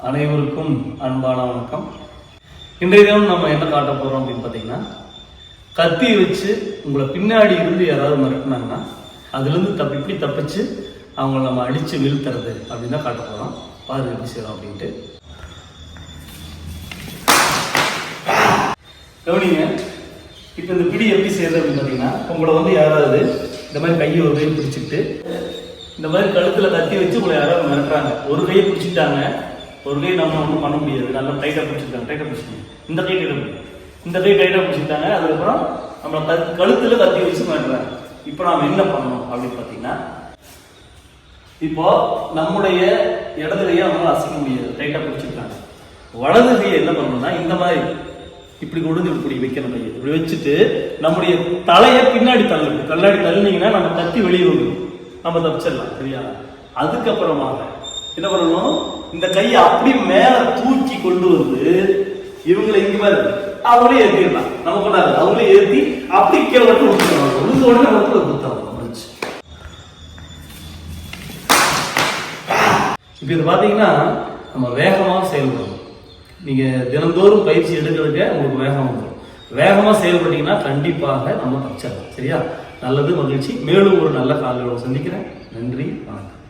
அனைவருக்கும் அன்பான வணக்கம். இன்றைய தினம் நம்ம என்ன காட்ட போறோம் அப்படின்னு பார்த்தீங்கன்னா கத்தி வச்சு உங்களை பின்னாடி இருந்து யாராவது மிரட்டினாங்கன்னா அதுலேருந்து தப்பி இப்படி தப்பிச்சு அவங்கள நம்ம அடிச்சு வீழ்த்துறது அப்படின்னு தான் காட்ட போறோம். பாருங்க எப்படி செய்யலாம் அப்படின்ட்டு. கவனிங்க இப்போ இந்த பிடி எப்படி செய்யறது அப்படின்னு பார்த்தீங்கன்னா உங்களை வந்து யாராவது இந்த மாதிரி கையை ஒரு கையை பிடிச்சிட்டு இந்த மாதிரி கழுத்துல கத்தி வச்சு உங்களை யாராவது மிரட்டுறாங்க. ஒரு கையை பிடிச்சிட்டாங்க ஒரு கை நம்ம ஒன்றும் பண்ண முடியாது. நல்லா டைட்டாக பிடிச்சிருக்காங்க டைட்டாக பிடிச்சிருக்காங்க. இந்த கை டைட்டாக இந்த கை டைட்டாக பிடிச்சிருக்காங்க அதுக்கப்புறம் நம்ம க கழுத்தில் கத்தி வச்சு மாட்டுறாங்க இப்போ நாம் என்ன பண்ணணும் அப்படின்னு பார்த்தீங்கன்னா இப்போ நம்முடைய இடது கையை அவங்களால அசைக்க முடியாது. டைட்டாக பிடிச்சிருக்காங்க. வலது கையை என்ன பண்ணணும்னா இந்த மாதிரி இப்படி கொண்டு இப்படி வைக்கணும் கையை. இப்படி வச்சுட்டு நம்முடைய தலையை பின்னாடி தள்ளு கண்ணாடி தள்ளினீங்கன்னா நம்ம கத்தி வெளியே வந்துடும். நம்ம தப்பிச்சிடலாம் சரியா? அதுக்கப்புறமாக என்ன பண்ணணும்? இந்த கையை அப்படி மேல தூக்கி கொண்டு வந்து இவங்களை இங்க மாதிரி அவங்களே ஏற்றிடலாம் நம்ம கொண்டாது அவங்களே ஏற்றி அப்படி கீழே மட்டும் விட்டுருவாங்க உடனே மட்டும் குத்தாங்க இப்போ இது பார்த்தீங்கன்னா நம்ம வேகமாக செயல்படணும் நீங்கள் தினந்தோறும் பயிற்சி எடுக்கிறதுக்கு உங்களுக்கு வேகம் வந்துடும் வேகமாக செயல்பட்டீங்கன்னா கண்டிப்பாக நம்ம தப்பிச்சிடலாம் சரியா? நல்லது மகிழ்ச்சி. மேலும் ஒரு நல்ல காலையோட சந்திக்கிறேன். நன்றி வணக்கம்.